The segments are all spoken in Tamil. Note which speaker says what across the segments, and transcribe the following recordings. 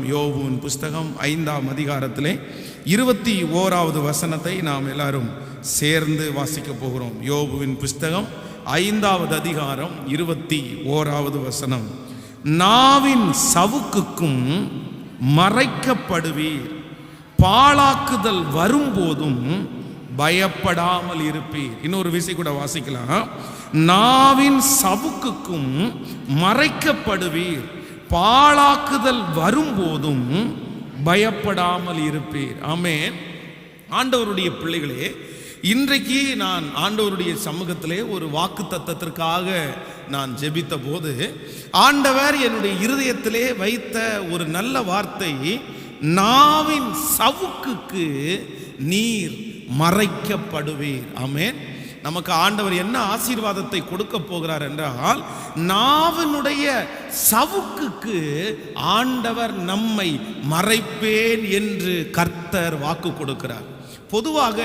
Speaker 1: யோபுவின் புஸ்தகம் ஐந்தாம் அதிகாரத்திலே இருபத்தி ஓராவது வசனத்தை நாம் எல்லாரும் சேர்ந்து வாசிக்க போகிறோம். யோபுவின் புஸ்தகம் ஐந்தாவது அதிகாரம் இருபத்தி ஓராவது வசனம். நாவின் சவுக்குக்கும் மறைக்கப்படுவீர். பாழாக்குதல் வரும்போதும் பயப்படாமல் இருப்பீர். இன்னொரு விசை கூட வாசிக்கலாம். நாவின் சவுக்குக்கும் மறைக்கப்படுவீர். பாழாக்குதல் வரும்போதும் பயப்படாமல் இருப்பீர். ஆமேன். ஆண்டவருடைய பிள்ளைகளே இன்றைக்கு நான் ஆண்டவருடைய சமூகத்திலே ஒரு வாக்கு தத்தத்திற்காக நான் ஜெபித்த போது ஆண்டவர் என்னுடைய இருதயத்திலே வைத்த ஒரு நல்ல வார்த்தை நாவின் சவுக்குக்கு நீர் மறைக்கப்படுவீர். ஆமேன். நமக்கு ஆண்டவர் என்ன ஆசீர்வாதத்தை கொடுக்க போகிறார் என்றால் நாவினுடைய சவுக்குக்கு ஆண்டவர் நம்மை மறைப்பேன் என்று கர்த்தர் வாக்கு கொடுக்கிறார். பொதுவாக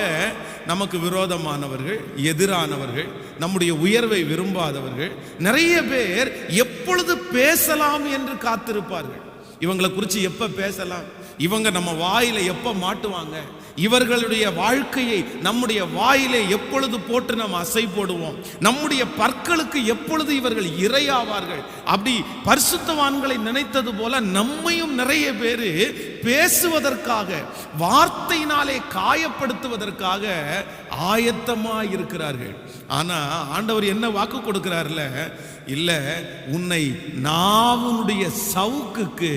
Speaker 1: நமக்கு விரோதமானவர்கள் எதிரானவர்கள் நம்முடைய உயர்வை விரும்பாதவர்கள் நிறைய பேர் எப்பொழுது பேசலாம் என்று காத்திருப்பார்கள். இவங்களை குறித்து எப்போ பேசலாம்? இவங்க நம்ம வாயில எப்போ மாட்டுவாங்க? இவர்களுடைய வாழ்க்கையை நம்முடைய வாயிலே எப்பொழுது போட்டு நம்ம அசை போடுவோம் நம்முடைய பற்களுக்கு எப்பொழுது இவர்கள் இரையாவார்கள்? அப்படி பரிசுத்தவான்களை நினைத்தது போல நம்மையும் நிறைய பேர் பேசுவதற்காக வார்த்தையினாலே காயப்படுத்துவதற்காக ஆயத்தமாக இருக்கிறார்கள் ஆனால் ஆண்டவர் என்ன வாக்கு கொடுக்கிறார்ல? இல்லை உன்னை நாவுனுடைய சவுக்குக்கு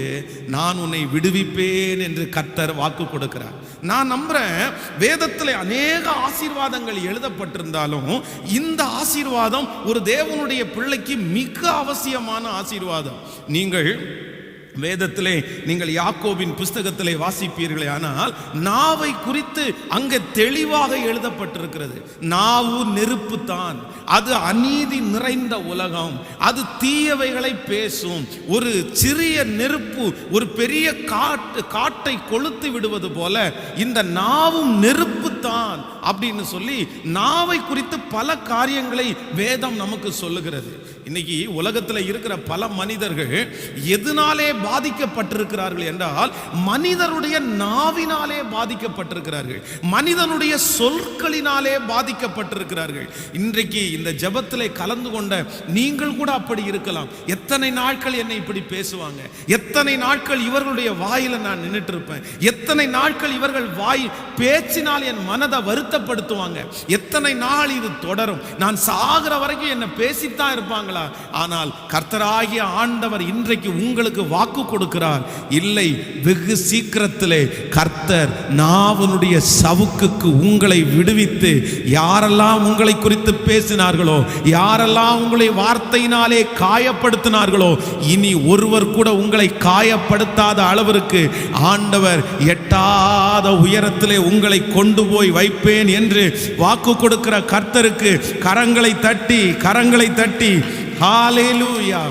Speaker 1: நான் உன்னை விடுவிப்பேன் என்று கர்த்தர் வாக்கு கொடுக்கிறார். நான் நம்புறேன் வேதத்தில் அநேக ஆசீர்வாதங்கள் எழுதப்பட்டிருந்தாலும் இந்த ஆசீர்வாதம் ஒரு தேவனுடைய பிள்ளைக்கு மிக அவசியமான ஆசீர்வாதம். நீங்கள் வேதத்திலே நீங்கள் யாக்கோவின் புஸ்தகத்திலே வாசிப்பீர்களே ஆனால் நாவை குறித்து அங்கே தெளிவாக எழுதப்பட்டிருக்கிறது. நாவு நெருப்பு தான். அது அநீதி நிறைந்த உலகம். அது தீயவைகளை பேசும். ஒரு சிறிய நெருப்பு ஒரு பெரிய காட்டு காட்டை கொளுத்து விடுவது போல இந்த நாவும் நெருப்பு கொடுத்தான் அப்படின்னு சொல்லி நாவை குறித்து பல காரியங்களை வேதம் நமக்கு சொல்லுகிறது. இன்னைக்கு உலகத்தில் இருக்கிற பல மனிதர்கள் எதனாலே பாதிக்கப்பட்டிருக்கிறார்கள் என்றால் மனிதருடைய நாவினாலே பாதிக்கப்பட்டிருக்கிறார்கள். மனிதனுடைய சொற்களினாலே பாதிக்கப்பட்டிருக்கிறார்கள். இன்றைக்கு இந்த ஜபத்தில் கலந்து கொண்ட நீங்கள் கூட அப்படி இருக்கலாம். எத்தனை நாட்கள் என்னை இப்படி பேசுவாங்க? எத்தனை நாட்கள் இவர்களுடைய வாயில நான் நின்றுட்டு இருப்பேன் எத்தனை நாட்கள் இவர்கள் வாய் பேச்சினால் என் மனதை வருத்தப்படுத்துவாங்க. எத்தனை நாள் இது தொடரும்? நான் சாகிற வரைக்கும் என்னை பேசித்தான் இருப்பாங்களா? ஆனால் கர்த்தராகிய ஆண்டவர் இன்றைக்கு உங்களுக்கு வாக்கு கொடுக்கிறார். இல்லை வெகு சீக்கிரத்திலே கர்த்தர் நாவனுடைய சவுக்குக்கு உங்களை விடுவித்து யாரெல்லாம் உங்களை குறித்து பேசினார்களோ யாரெல்லாம் உங்களை வார்த்தையினாலே காயப்படுத்தினார்களோ இனி ஒருவர் கூட உங்களை காயப்படுத்தாத அளவிற்கு ஆண்டவர் எட்டாத உயரத்திலே உங்களை கொண்டு போய் வைப்பேன் என்று வாக்கு கொடுக்கிற கர்த்தருக்கு கரங்களை தட்டி கரங்களை தட்டி. ஹாலேலூயா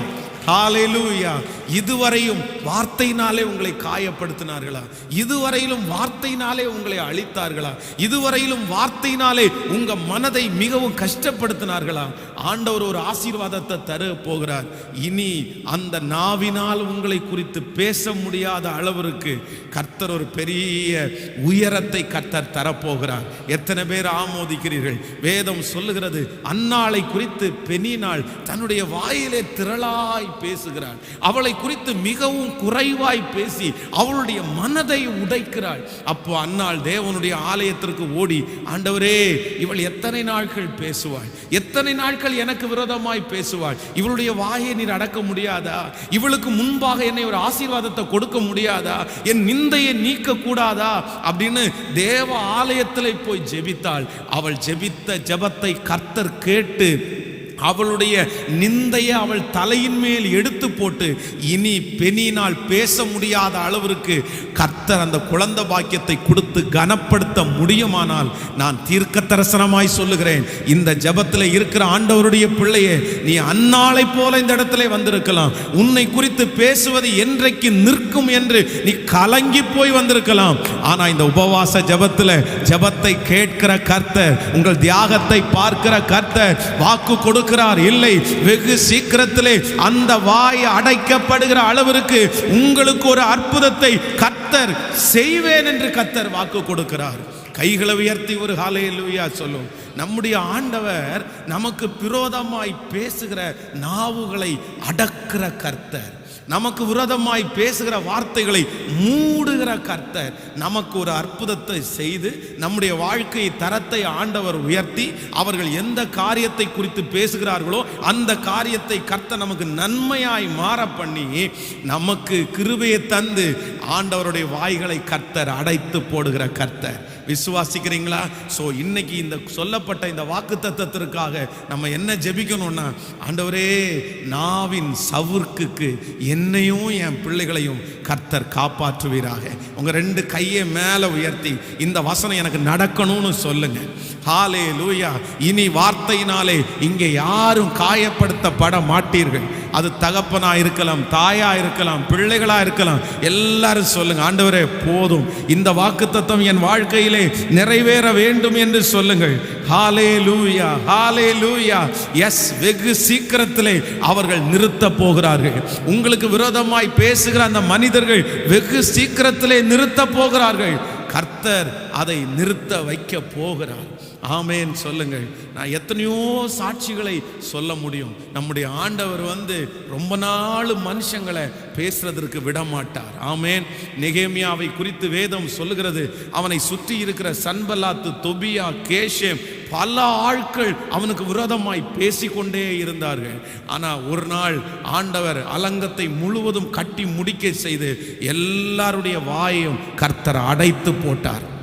Speaker 1: ஹாலேலூயா இதுவரையும் வார்த்தையினாலே உங்களை காயப்படுத்தினார்களா? இதுவரையிலும் வார்த்தையினாலே உங்களை அழித்தார்களா? இதுவரையிலும் வார்த்தையினாலே உங்க மனதை மிகவும் கஷ்டப்படுத்தினார்களா? ஆண்டவர் ஒரு ஆசீர்வாதத்தை தர போகிறார். இனி அந்த நாவினால் உங்களை குறித்து பேச முடியாத அளவிற்கு கர்த்தர் ஒரு பெரிய உயரத்தை கர்த்தர் தரப்போகிறார். எத்தனை பேர் ஆமோதிக்கிறீர்கள்? வேதம் சொல்லுகிறது அந்நாளை குறித்து பெனினாள் தன்னுடைய வாயிலே திரளாய் பேசுகிறாள் அவளை குறித்து மிகவும் குறைவாய் பேசி அவளுடைய மனதை உடைக்கிறாள். அப்போ அன்னாள் தேவனுடைய ஆலயத்திற்கு ஓடி ஆண்டவரே இவள் எத்தனை நாட்கள் பேசுவாள்? எத்தனை நாட்கள் எனக்கு விரோதமாய் பேசுவாள்? இவளுடைய வாயை நீர் அடக்க முடியாதா? இவளுக்கு முன்பாக என்னை ஒரு ஆசீர்வாதத்தை கொடுக்க முடியாதா? என் நிந்தையை நீக்க கூடாதா அப்படின்னு தேவ ஆலயத்தில் போய் ஜெபித்தாள். அவள் ஜெபித்த ஜெபத்தை கர்த்தர் கேட்டு அவளுடைய நிந்தையை அவள் தலையின் மேல் எடுத்து போட்டு இனி பெனினால் பேச முடியாத அளவிற்கு கர்த்தர் அந்த குழந்தை பாக்கியத்தை கொடு கொடுத்து கனப்படுத்த முடியுமானால் நான் தீர்க்க தரிசனமாய் சொல்லுகிறேன். இந்த ஜபத்தில் இருக்கிற ஆண்டவருடைய பிள்ளையே நீ அன்னாளை போல இந்த இடத்துல வந்திருக்கலாம். உன்னை குறித்து பேசுவது என்றைக்கு நிற்கும் என்று நீ கலங்கி போய் வந்திருக்கலாம். ஆனால் இந்த உபவாச ஜபத்தில் ஜெபத்தை கேட்கிற கர்த்தர் உங்கள் தியாகத்தை பார்க்கிற கர்த்தர் வாக்கு கொடுக்கிறார். இல்லை வெகு சீக்கிரத்திலே அந்த வாய் அடைக்கப்படுகிற அளவிற்கு உங்களுக்கு ஒரு அற்புதத்தை கர்த்தர் செய்வேன் என்று கர்த்தர் வாக்கு கொடுக்கிறார். கைகளை உயர்த்தி ஒரு ஹalleluya சொல்லும். நம்முடைய ஆண்டவர் நமக்கு விரோதமாய் பேசுகிற நாவுகளை அடக்கிற கர்த்தர். நமக்கு விரோதமாய் பேசுகிற வார்த்தைகளை மூடுகிற கர்த்தர். நமக்கு ஒரு அற்புதத்தை செய்து நம்முடைய வாழ்க்கை தரத்தை ஆண்டவர் உயர்த்தி அவர்கள் எந்த காரியத்தை குறித்து பேசுகிறார்களோ அந்த காரியத்தை கர்த்தர் நமக்கு நன்மையாய் மாற பண்ணி நமக்கு கிருபையை தந்து ஆண்டவருடைய வாய்களை கர்த்தர் அடைத்து போடுகிற கர்த்தர். விசுவாசிக்கிறீங்களா? ஸோ இன்னைக்கு இந்த சொல்லப்பட்ட இந்த வாக்கு தத்துவத்திற்காக நம்ம என்ன ஜெபிக்கணும்னா ஆண்டவரே நாவின் சவுர்க்குக்கு என்னையும் என் பிள்ளைகளையும் கர்த்தர் காப்பாற்றுவீராக. உங்கள் ரெண்டு கையை மேலே உயர்த்தி இந்த வசனம் எனக்கு நடக்கணும்னு சொல்லுங்க. ஹாலே லூயா இனி வார்த்தையினாலே இங்கே யாரும் காயப்படுத்தப்பட மாட்டீர்கள். அது தகப்பனா இருக்கலாம் தாயா இருக்கலாம் பிள்ளைகளா இருக்கலாம். எல்லாரும் சொல்லுங்க ஆண்டவரே போதும். இந்த வாக்குத்தத்தம் என் வாழ்க்கையிலே நிறைவேற வேண்டும் என்று சொல்லுங்கள். ஹாலே லூயா ஹாலே லூயா எஸ் வெகு சீக்கிரத்திலே அவர்கள் நிறுத்த போகிறார்கள். உங்களுக்கு விரோதமாய் பேசுகிற அந்த மனிதர்கள் வெகு சீக்கிரத்திலே நிறுத்த போகிறார்கள். கர்த்தர் அதை நிறுத்த வைக்க போகிறார். ஆமேன் சொல்லுங்கள். நான் எத்தனையோ சாட்சிகளை சொல்ல முடியும். நம்முடைய ஆண்டவர் வந்து ரொம்ப நாள் மனுஷங்களை பேசுறதற்கு விடமாட்டார். ஆமேன். நெகேமியாவை குறித்து வேதம் சொல்லுகிறது. அவனை சுற்றி இருக்கிற சன்பலாத்து தொபியா கேஷேம் பல ஆட்கள் அவனுக்கு விரோதமாய் பேசிக்கொண்டே இருந்தார்கள். ஆனால் ஒரு நாள் ஆண்டவர் அலங்கத்தை முழுவதும் கட்டி முடிக்க செய்து எல்லாருடைய வாயையும் கர்த்தர் அடைத்து போட்டார்.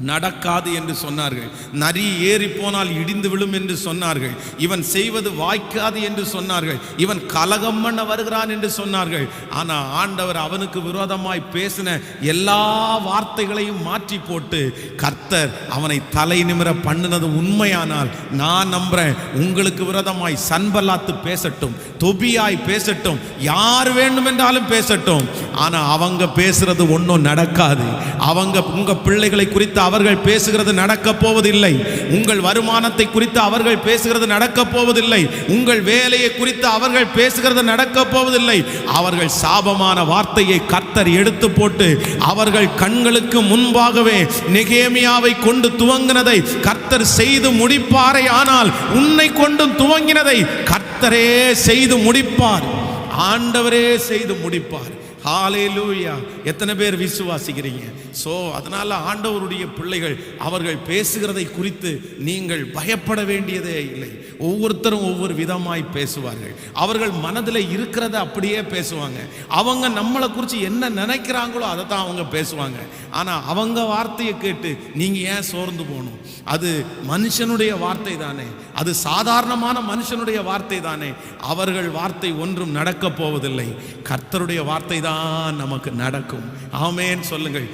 Speaker 1: நடக்காது என்று சொன்னார்கள். நரி ஏறி போனால் இடிந்து விழும் என்று சொன்னார்கள். இவன் செய்வது வாய்க்காது என்று சொன்னார்கள். இவன் கலகம் பண்ண வருகிறான் என்று சொன்னார்கள். ஆனால் ஆண்டவர் அவனுக்கு விரோதமாய் பேசின எல்லா வார்த்தைகளையும் மாற்றி போட்டு கர்த்தர் அவனை தலை நிமிர பண்ணினது உண்மையானால் நான் நம்புறேன் உங்களுக்கு விரோதமாய் சன்பல்லாத்து பேசட்டும் தொபியாய் பேசட்டும் யார் வேண்டும் என்றாலும் பேசட்டும். ஆனா அவங்க பேசுறது ஒன்றும் நடக்காது. அவங்க உங்கள் பிள்ளைகளை குறித்து அவர்கள் பேசுகிறது நடக்க போவதில்லை. உங்கள் வருமானத்தை குறித்து அவர்கள் பேசுகிறது நடக்க போவதில்லை. உங்கள் வேலையை குறித்து அவர்கள் பேசுகிறது நடக்க போவதில்லை. அவர்கள் சாபமான வார்த்தையை கர்த்தர் எடுத்து போட்டு அவர்கள் கண்களுக்கு முன்பாகவே நெகேமியாவை கொண்டு துவங்கினதை கர்த்தர் செய்து முடிப்பாரே ஆனால் உன்னை கொண்டும் துவங்கினதை கர்த்தரே செய்து முடிப்பார். ஆண்டவரே செய்து முடிப்பார். ஹாலேலூயா. எத்தனை பேர் விசுவாசிக்கிறீங்க? ஸோ அதனால் ஆண்டவருடைய பிள்ளைகள் அவர்கள் பேசுகிறதை குறித்து நீங்கள் பயப்பட வேண்டியதே இல்லை. ஒவ்வொருத்தரும் ஒவ்வொரு விதமாய் பேசுவார்கள். அவர்கள் மனதில் இருக்கிறத அப்படியே பேசுவாங்க. அவங்க நம்மளை குறித்து என்ன நினைக்கிறாங்களோ அதை தான் அவங்க பேசுவாங்க. ஆனால் அவங்க வார்த்தையை கேட்டு நீங்கள் ஏன் சோர்ந்து போகணும்? அது மனுஷனுடைய வார்த்தை தானே. அது சாதாரணமான மனுஷனுடைய வார்த்தை தானே. அவர்கள் வார்த்தை ஒன்றும் நடக்கப் போவதில்லை. கர்த்தருடைய வார்த்தை தான் நமக்கு நடக்கும். ஆமேன் சொல்லுங்கள்.